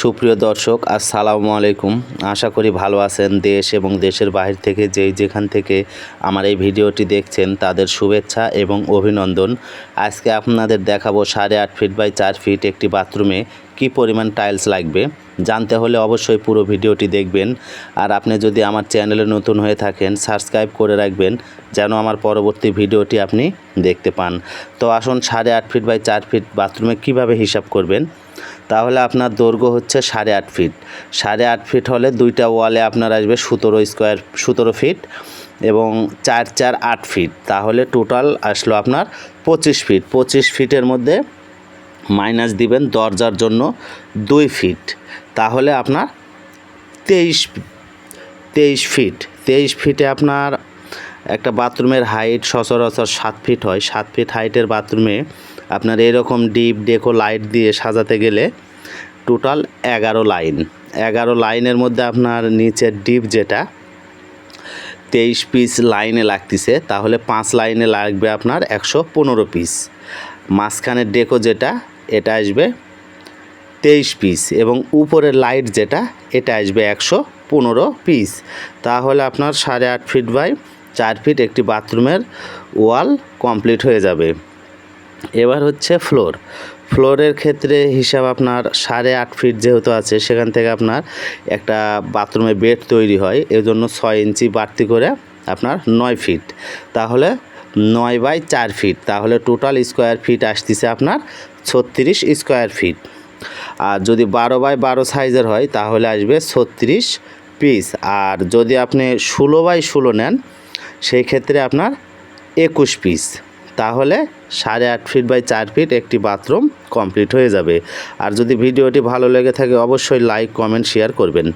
সুপ্রিয় দর্শক, আসসালামু আলাইকুম। আশা করি ভালো আছেন দেশ এবং দেশের বাহির থেকে যেই যেখান থেকে আমার এই ভিডিওটি দেখছেন তাদের শুভেচ্ছা এবং অভিনন্দন। আজকে আপনাদের দেখাবো সাড়ে আট ফিট বাই চার ফিট একটি বাথরুমে কি পরিমাণ টাইলস লাগবে। জানতে হলে অবশ্যই পুরো ভিডিওটি দেখবেন। আর আপনি যদি আমার চ্যানেলে নতুন হয়ে থাকেন, সাবস্ক্রাইব করে রাখবেন, যেন আমার পরবর্তী ভিডিওটি আপনি দেখতে পান। তো আসুন সাড়ে আট ফিট বাই চার ফিট বাথরুমে কীভাবে হিসাব করবেন? তাহলে আপনার দৈর্ঘ্য হচ্ছে সাড়ে আট ফিট। সাড়ে আট ফিট হলে দুইটা ওয়ালে আপনার আসবে সতেরো স্কোয়ার, সতেরো ফিট এবং চার চার আট ফিট। তাহলে টোটাল আসলো আপনার পঁচিশ ফিট। পঁচিশ ফিটের মধ্যে মাইনাস দিবেন দরজার জন্য দুই ফিট। তাহলে আপনার তেইশ তেইশ ফিট। তেইশ ফিটে আপনার একটা বাথরুমের হাইট সচরাচর সাত ফিট হয়। সাত ফিট হাইটের বাথরুমে আপনার এরকম ডিপ ডেকো লাইট দিয়ে সাজাতে গেলে টোটাল এগারো লাইন এগারো লাইনের মধ্যে আপনার নিচের ডিপ যেটা, তেইশ পিস লাইনে লাগতেছে, তাহলে পাঁচ লাইনে লাগবে আপনার একশো পনেরো পিস মাঝখানের ডেকো যেটা, এটা আসবে তেইশ পিস এবং উপরের লাইট যেটা, এটা আসবে একশো পনেরো পিস তাহলে আপনার সাড়ে আট ফিট বাই চার ফিট একটি বাথরুমের ওয়াল কমপ্লিট হয়ে যাবে। এবার হচ্ছে ফ্লোর। ফ্লোরের ক্ষেত্রে হিসাব আপনার সাড়ে আট ফিট যেহেতু আছে, সেখান থেকে আপনার একটা বাথরুমে বেড তৈরি হয়। এজন্য ছয় ইঞ্চি বাড়তি করে আপনার নয় ফিট তাহলে নয় বাই চার ফিট তাহলে টোটাল স্কোয়ার ফিট আসতেছে আপনার ছত্রিশ স্কোয়ার ফিট আর যদি বারো বাই বারো সাইজের হয়, তাহলে আসবে ছত্রিশ পিস আর যদি আপনি ষোলো বাই ষোলো নেন, সেই ক্ষেত্রে আপনার একুশ পিস তাহলে সাড়ে আট ফিট বাই চার ফিট একটি বাথরুম কমপ্লিট হয়ে যাবে। আর যদি ভিডিওটি ভালো লেগে থাকে, অবশ্যই লাইক কমেন্ট শেয়ার করবেন।